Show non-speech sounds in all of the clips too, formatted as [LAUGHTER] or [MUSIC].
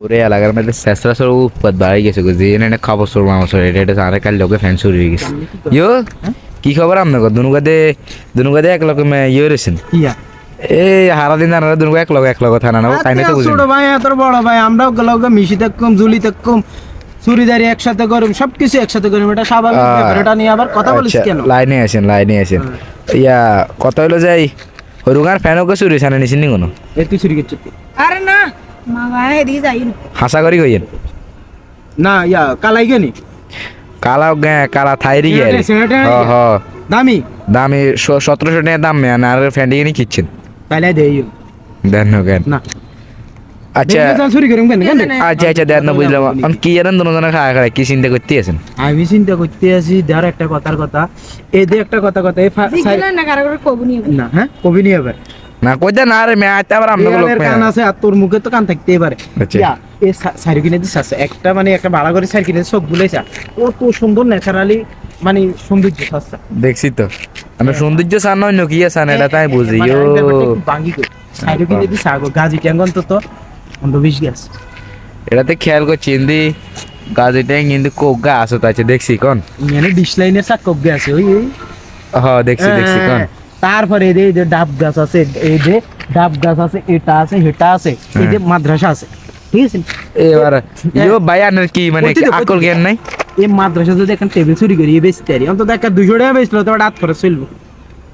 পুরো এলাকার মধ্যে শেষরা সব উৎপাত বাড়ি গেছে যে এনে খাবার সর মামা সর এটা এটা আরে কাল লোকে ফ্যান শুরু হয়ে গেছে। ইয়ো কি খবর আপনার? দুনুগাদে দুনুগাদে এক লগে ইয়ে রয়েছেন? ইয়া। এই হারা দিন দুনুগা এক লগে এক লগে থানা না তাই না তো ছোট ভাই এত বড় ভাই আমরাও মিশি থাকুম জুলি থাকুম চুরিদারি একসাথে করুম সবকিছু একসাথে করুম এটা স্বাভাবিক ব্যাপার এটা নিয়ে আবার কথা বলিস আচ্ছা, কেন? লাইনে আসেন লাইনে আসেন ইয়া কথা হলো যাই হরুগার ফ্যানও কে চুরি সানে নিছেন নি কোনো? এ তুই চুরি করছিস? আরে না হাসা করি কইয়েন না ইয়া কালাই গেনি কালা গে- কালা থাইরি গে হ হ দামি দামি সতেরোশো টাকা দাম মেয়ে আর ফ্যান্ডি কিনে কিচ্ছেন তাইলে দেই দেন না কেন না আচ্ছা আচ্ছা আচ্ছা দেন না বুঝলাম কি জানেন দুজনে খাওয়া খাওয়া কি চিন্তা করতে আছেন আমি চিন্তা করতে আছি ধর একটা কথার কথা এই যে একটা কথা কথা না হ্যাঁ কবি নিয়ে এবার না কইতে না রে আইতে আবার লোক কান আছে আর তোর মুখে তো কান থাকতেই পারে। আচ্ছা। ইয়া, শাড়ি কিনে দিস আছে। একটা মানে একটা ভাড়া করে শাড়ি কিনে সব তো সুন্দর ন্যাচারালি মানে সৌন্দর্য দেখছি তো। আমি সৌন্দর্য চান অন্য কি চান এটা তাই বুঝি। মানে ও একটু ভাঙি কই। শাড়ি কিনে দিস আগো গাজি ট্যাঙ্গন তো তো অন্ত বিশ গ্যাস। এটাতে খেয়াল করছি হিন্দি গাজি ট্যাং কিন্তু কোক গা আসত আছে দেখছি কোন। মানে ডিশ লাইনের চাক কব আছে ওই। হ দেখছি দেখছি কোন। হ্যাঁ, তারপরে এই যে- ডাব গাছ আছে এই যে ডাব গাছ আছে এটা আছে হেটা আছে এই যে মাদ্রাসা আছে। ঠিক আছে? এবার ভাই আনের কি মানে আকল জ্ঞান নাই? এই মাদ্রাসা যদি এখন টেবিল চুরি করি বেচতে পারি। অন্তত একটা দুশো টাকা বেচলো তো রাত করে চলবো।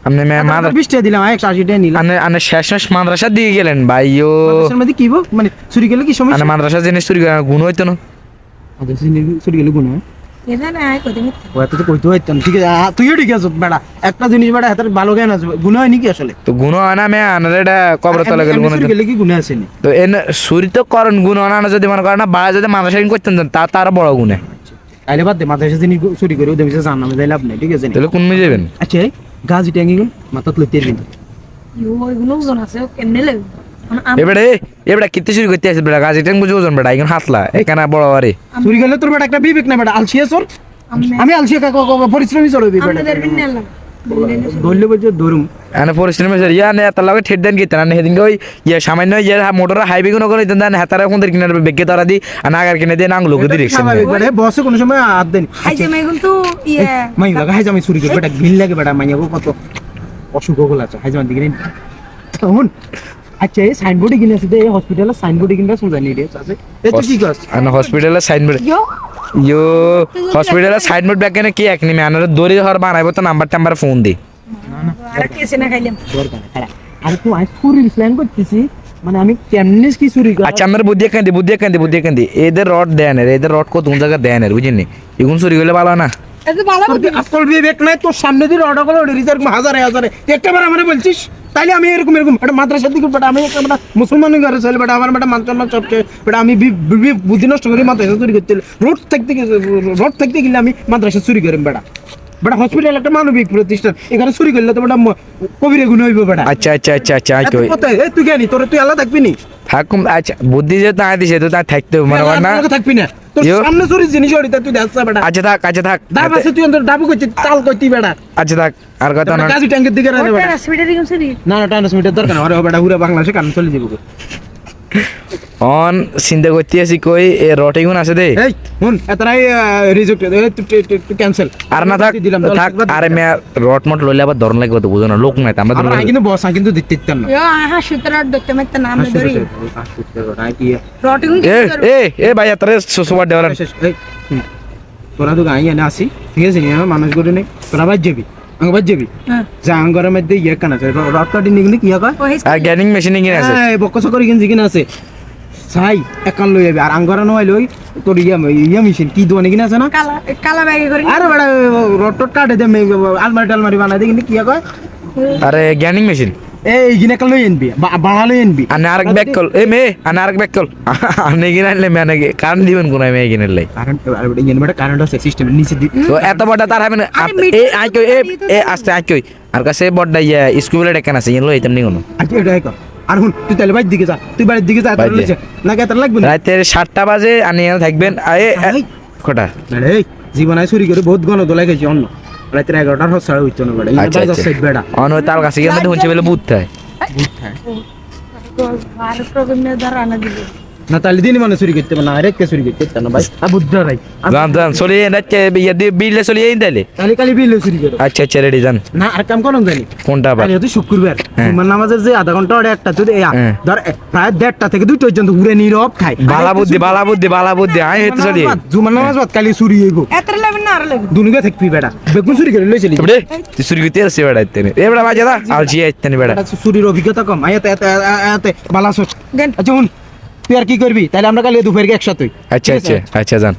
আপনি মে- মাদ্রা বিশ টাকা দিলাম একশো আশি টাকা নিলাম। শেষ মাস মাদ্রাসা দিয়ে গেলেন ভাই মাদ্রাসার মধ্যে কি? মানে চুরি গেলে কি সমস্যা? মাদ্রাসা জিনিস চুরি গুণ হইতো না। মাদ্রাসা চুরি গেলে গুণ হয়। একটা জিনিস বেড়া হাতের ভালো জ্ঞান আছে গুণ হয় নাকি আসলে? তো গুণ হয় না মে আনার এটা কবর তলে গেল গুণ গেলে কি গুণ আছে তো এনে চুরি তো করেন গুণ হয় না যদি মনে করেন না বাড়া যদি মাদ্রাসা করতেন তা তার বড় গুণে। তাইলে বাদ দে মাদ্রাসা জিনিস চুরি করে ওদের যাই লাভ নেই ঠিক আছে তাহলে কোন মেয়ে যাবেন? আচ্ছা গাছ ওজন আছে কেমনে লাগবে মানে আম- এবারে এবারে কিতে চুরি করতে আসে বেড়া গাছ এটা বুঝে ওজন বেড়া এখন হাতলা এখানে বড় আরে চুরি গেলে তোর বেটা একটা বিবেক না বেটা আলসিয়া চোর আমি আলসিয়া কাকা কাকা পরিশ্রমী চোর হইবি বেটা। বলছে ধরুম। এনে পরিশ্রম আছে ইয়া নে তার লগে ঠেট দেন কি তানা হেদিন কই ইয়া সামান্য ইয়া মোটর হাইবে কোন করে দেন হাতারা কোন কিনার বেগে তারা দি আর নাগার কিনে দিয়ে নাং লোক স্বাভাবিক বেটা বসে কোনো সময় হাত দেন। হাই যে মেগুন তো ইয়ে মাই লাগা হাই জামাই চুরি করে বেটা ঘিন লাগে বেটা মাইয়া কত অসুখগুলো হাই জামাই দিকে নিন। শুন আচ্ছা এই সাইনবোর্ডে কিনে আছে এই হসপিটালে সাইনবোর্ডে কিনবা শুন জানি রে আছে এ তুই কি করছ আনা হসপিটালের সাইনবোর্ড ইয়ো ইয়ো হসপিটালের সাইনবোর্ড ব্যাগ কেনে কি এক নিমে আনার দড়ি হর বানাইবো তো নাম্বার টাম্বার ফোন দি আর কেসে না খাইলাম দরকার খারাপ আর তুই আই চুরি প্ল্যান করতেছি মানে আমি কেমনে কি চুরি কর আচ্ছা আমার বুদ্ধি কেন দি বুদ্ধি কেন দি বুদ্ধি কেন দি এদের রড দেন এদের রড কত জায়গা দেন বুঝিনি এগুন চুরি করলে ভালো না এত ভালো তোর কি আকল বিবেক নাই তোর সামনে দিয়ে অর্ডার করে রিজার্ভ হাজারে হাজারে একটাবার আমার বলছিস তাইলে আমি এরকম এরকম। একটা মাদ্রাসা দিকে, বেটা, আমি একটা মুসলমান ঘরে ছেলে বেটা, আমার বেটা মানচন না সবচে বেটা, আমি বুদ্ধি নষ্ট করে মাদ্রাসা চুরি করতে রোড থাকতে রোড থাকতে গেলে আমি মাদ্রাসা চুরি করি, বেটা। বেটা হসপিটাল একটা মানবিক প্রতিষ্ঠান। এখানে চুরি করলে তো বেটা কবিরে গুণ হইব বেটা। আচ্ছা আচ্ছা আচ্ছা আচ্ছা আচ্ছা এই তুই জানি তোর তুই আলাদা থাকবি নি? থাকুম আচ্ছা বুদ্ধি যে তাই দিছে তো তাই থাকতে মনে কর না? থাকবি না। তোর সামনে চুরি জিনিস তুই দেখছ বেটা। আচ্ছা থাক আচ্ছা থাক। ডাব আছে তুই অন্তর ডাবু করছিস তাল করতি বেটা। আচ্ছা থাক আর কথা না কাজী ট্যাঙ্কের দিকে বেটা। না? না টাইম দরকার না। আরে বেটা পুরো বাংলাদেশে কান চলে যাব অন চিন্তা করতে আছি কই এ রটে গুণ আছে দে এই হুন এতরাই রিজেক্ট ক্যান্সেল আর না থাক দিলাম থাক আরে মে রট মট লইলে আবার ধরন লাগবে তো বুঝো না লোক নাই আমরা আমরা ধরন কিন্তু বস কিন্তু দিতে দিতাম না। ইয়ো আহা সুতরা দেখতে মেতে নাম ধরি। রটিং এ এ এ ভাই তারে সুসুবার দেওয়ার এই, তোরা তো গাই এনে আসি ঠিক আছে নিয়ে মানুষ করে নেই তোরা বাদ যাবি বাদ যাবি। হ্যাঁ। যা আঙ্গরের মধ্যে ইয়ে কান আছে রড কাটি নিগুলি কি হয় ওই আর গ্যানিং মেশিন আছে এই বক্ক সকরি কিনছি কিনা আছে। চাই একান লই যাবি আর আঙ্গরা নয় লই তোর ইয়া ইয়া মেশিন কি দোকানে কিনা আছে না? কালা কালা ব্যাগে করে আরে বেটা রড টড কাটে দে আলমারি টালমারি বানাই দে কিন্তু কি কয়? আরে গ্যানিং মেশিন এই গিনে কাল লই আনবি বাড়া লই আনবি। আনে আরেক ব্যাক কল। এ মে আনে আরেক ব্যাক কল। [LAUGHS] আনে কিনে আনলে মে আনে কারণ দিবেন কোন মে কিনে লাই কারেন্ট আর বেটা ইয়ে বেটা কারেন্ট আছে সিস্টেম নিচে দি। তো এত বড় তার হবে না এ আই কই এ। আস্তে আই কই। আর কাছে বড় ইয়া স্কুলে ডেকান আছে ইন লই তেমনি কোন। আচ্ছা এটা কর আর হুন তুই তাহলে বাইর দিকে যা তুই বাড়ির দিকে যা তোর না কে লাগবে না রাতের সাতটা বাজে আনি থাকবেন আয়ে কটা আরে জীবন আয় চুরি করে বহুত গণ দোলাই গেছি অন্য রাতের এগারোটার হচ্ছে হইতো না বেড়া বেড়া অন্য আচ্ছা। ওই কাছে গিয়ে মধ্যে হুঁচে বেলে বুধ থায় আর প্রবলেম ধর আনা দিবে না তাহলে মানে চুরি করতে না চুরি করতে না ভাই? আর বুদ্ধ ভাই। যান যান চলে যান রাত্রে দিয়ে বিলে চলে যাই তাহলে? কালি বিল চুরি করো। আচ্ছা আচ্ছা রেডি যান না আর কাম করুন জানি কোনটা আবার? কালি শুক্রবার হ্যাঁ। জুমার নামাজের যে আধা ঘণ্টা একটা হ্যাঁ। ধর এ, প্রায় দেড়টা থেকে দুটো পর্যন্ত ঘুরে নীরব খায়। বালা বুদ্ধি বালা বুদ্ধি বালা বুদ্ধি আয় হেতে চলি। জুমার নামাজ বাদ কালি চুরি হইব। এত না আর থাকবি বেটা বেগুন চুরি করে তুই চুরি করতে আসছে এ বাজে দা বেটা, চুরির অভিজ্ঞতা কম। আয়াতে এতে এতে বালা সোচ আচ্ছা তুই আর কি করবি? তাহলে আমরা কালকে দুপুরে একসাথে আচ্ছা আচ্ছা আচ্ছা যান।